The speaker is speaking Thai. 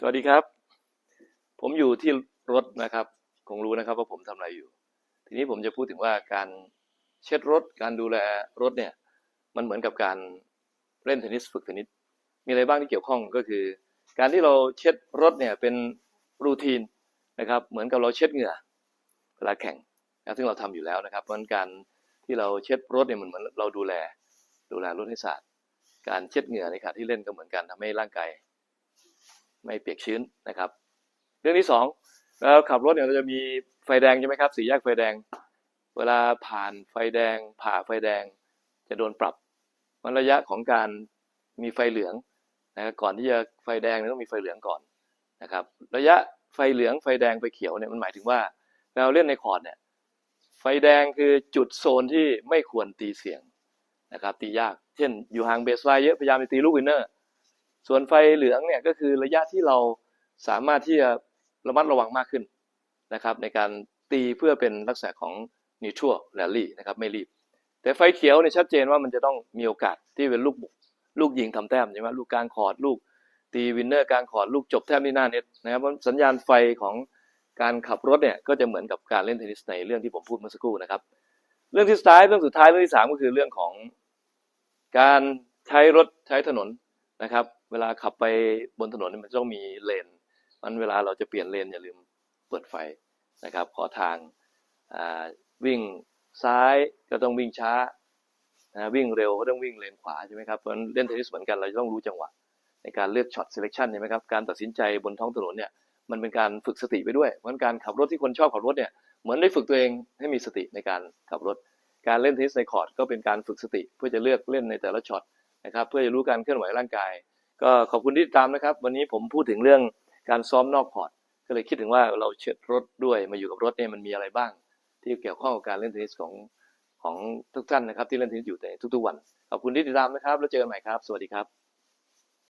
สวัสดีครับ ผมอยู่ที่รถนะครับ คงรู้นะครับว่าผมทำอะไรอยู่ ทีนี้ผมจะพูดถึงว่าการเช็ดรถ การดูแลรถเนี่ย มันเหมือนกับการเล่นเทนนิสฝึกเทนนิส มีอะไรบ้างที่เกี่ยวข้องก็คือ การที่เราเช็ดรถเนี่ยเป็นรูทีนนะครับ เหมือนกับเราเช็ดเหงื่อเวลาแข่งนะซึ่งเราทำอยู่แล้วนะครับ เพราะฉะนั้นการที่เราเช็ดรถเนี่ยมันเหมือนเราดูแล ดูแลรถให้สะอาด การเช็ดเหงื่อในขณะที่เล่นก็เหมือนกันทำให้ร่างกาย ไม่เปียกชื้นนะครับ เรื่องที่สองเราขับรถเนี่ยเราจะมีไฟแดงใช่ไหมครับสี่แยกไฟแดง เวลาผ่านไฟแดง ผ่าไฟแดง จะโดนปรับมันระยะของการมีไฟเหลืองนะครับก่อนที่จะไฟแดงนี่ยต้องมีไฟเหลืองก่อนนะครับ ระยะไฟเหลืองไฟแดงไฟเขียวเนี่ยมันหมายถึงว่าเราเล่นในคอร์ดเนี่ยไฟแดงคือจุดโซนที่ไม่ควรตีเสียงนะครับตียาก เช่นอยู่ห่างเบสไลน์เยอะพยายามไปตีลูกวินเนอร์ ส่วนไฟเหลืองเนี่ยก็คือระยะที่เราสามารถที่จะระมัดระวังมากขึ้นนะครับ ในการตีเพื่อเป็นลักษณะของ neutral rally นะครับไม่รีบ แต่ไฟเขียวเนี่ยชัดเจนว่ามันจะต้องมีโอกาสที่เป็นลูกบุกลูกยิงทำแต้มใช่ไหมลูกกลางคอดลูกตีวินเนอร์กลางคอดลูกจบแต้มที่หน้าเน็ตนะครับสัญญาณไฟของการขับรถเนี่ยก็จะเหมือนกับการเล่นเทนนิสในเรื่องที่ผมพูดเมื่อสักครู่นะครับ เรื่องที่สุดท้ายเรื่องสุดท้ายเรื่องที่สามก็คือเรื่องของการใช้รถใช้ถนน นะครับ เวลาขับไปบนถนนมันต้องมีเลนมันเวลาเราจะเปลี่ยนเลนอย่าลืมเปิดไฟนะครับ ขอทางวิ่งซ้ายก็ต้องวิ่งช้านะวิ่งเร็วก็ต้องวิ่งเลนขวาใช่ไหมครับเพราะฉะนั้นเล่นเทนนิสเหมือนกันเราต้องรู้จังหวะ ในการเลือกช็อต selection ใช่ไหมครับการตัดสินใจบนท้องถนนเนี่ยมันเป็นการฝึกสติไปด้วยเพราะฉะนั้นการขับรถที่คนชอบขับรถเนี่ยเหมือนได้ฝึกตัวเองให้มีสติในการขับรถ การเล่นเทนนิสในคอร์ดก็เป็นการฝึกสติเพื่อจะเลือกเล่นในแต่ละช็อต นะครับเพื่อจะรู้การเคลื่อนไหวร่างกาย ก็ขอบคุณที่ติดตามนะครับ วันนี้ผมพูดถึงเรื่องการซ้อมนอกพอร์ตก็เลยคิดถึงว่าเราเช็ดรถด้วยมาอยู่กับรถเนี่ยมันมีอะไรบ้าง ที่เกี่ยวข้องกับการเล่นเทนนิสของของทุกท่านนะครับ ที่เล่นเทนนิสอยู่ในทุกๆวันขอบคุณที่ติดตามนะครับ แล้วเจอกันใหม่ครับ สวัสดีครับ